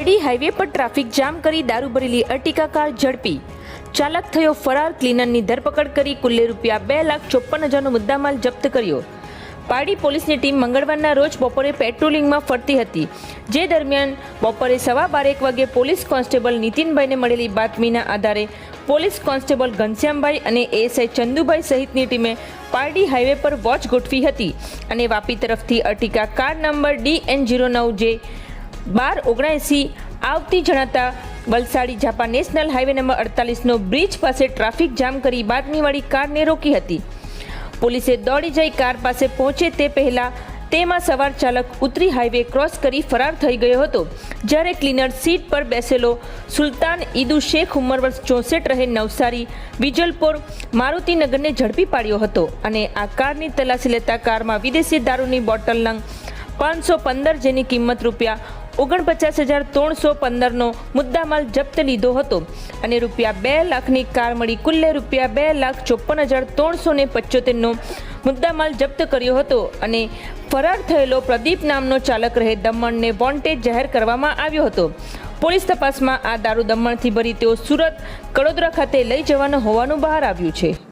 Pardi highway પર traffic jam કરી દારૂ ભરેલી અર્ટિકા કાર ઝડપી. ચાલક થયો ફરાર, ક્લીનરની ધરપકડ કરી કુલ્લે રૂપિયા બે લાખ ચોપ્પન હજારનો મુદ્દામાલ જપ્ત કર્યો. પારડી પોલીસની ટીમ મંગળવારના રોજ બપોરે પેટ્રોલિંગમાં ફરતી હતી. જે દરમિયાન બપોરે સવા બાર એક વાગે પોલીસ કોન્સ્ટેબલ નીતિનભાઈને મળેલી બાતમીના આધારે પોલીસ કોન્સ્ટેબલ ઘનશ્યામભાઈ અને એએસઆઈ ચંદુભાઈ સહિતની ટીમે પારડી હાઈવે પર વોચ ગોઠવી હતી અને વાપી તરફથી Ertiga car number D N zero નવ જે બાર ઓગણએંસી આવતી જણાતા Valsadi Japa national highway number અડતાલીસનો bridge પાસે ટ્રાફિક જામ કરી બાતમીવાળી કારને રોકી હતી. પોલીસે દોડી જઈ કાર પાસે પહોંચે તે પહેલા તેમાં સવાર ચાલક ઉતરી હાઈવે ક્રોસ કરી ફરાર થઈ ગયો હતો. જ્યારે ક્લીનર સીટ પર બેસેલો સુલતાન ઈદુ શેખ ઉંમર વર્ષ ચોસઠ રહે નવસારી વિજલપોર મારુતિનગરને ઝડપી પાડ્યો હતો અને આ કારની તલાશી લેતા કારમાં વિદેશી દારૂની બોટલ નંગ પાંચસો પંદર જેની કિંમત રૂપિયા ઓગણપચાસ હજાર ત્રણસો પંદરનો મુદ્દામાલ જપ્ત લીધો હતો અને રૂપિયા બે લાખની કાર મળી. કુલ્લે રૂપિયા બે લાખ ચોપન હજાર ત્રણસો ને પંચોતેરનો મુદ્દામાલ જપ્ત કર્યો હતો અને ફરાર થયેલો પ્રદીપ નામનો ચાલક રહે દમણને વોન્ટેજ જાહેર કરવામાં આવ્યો હતો. પોલીસ તપાસમાં આ દારૂ દમણથી ભરી તેઓ સુરત, કડોદરા ખાતે લઈ જવાનો હોવાનું બહાર આવ્યું છે.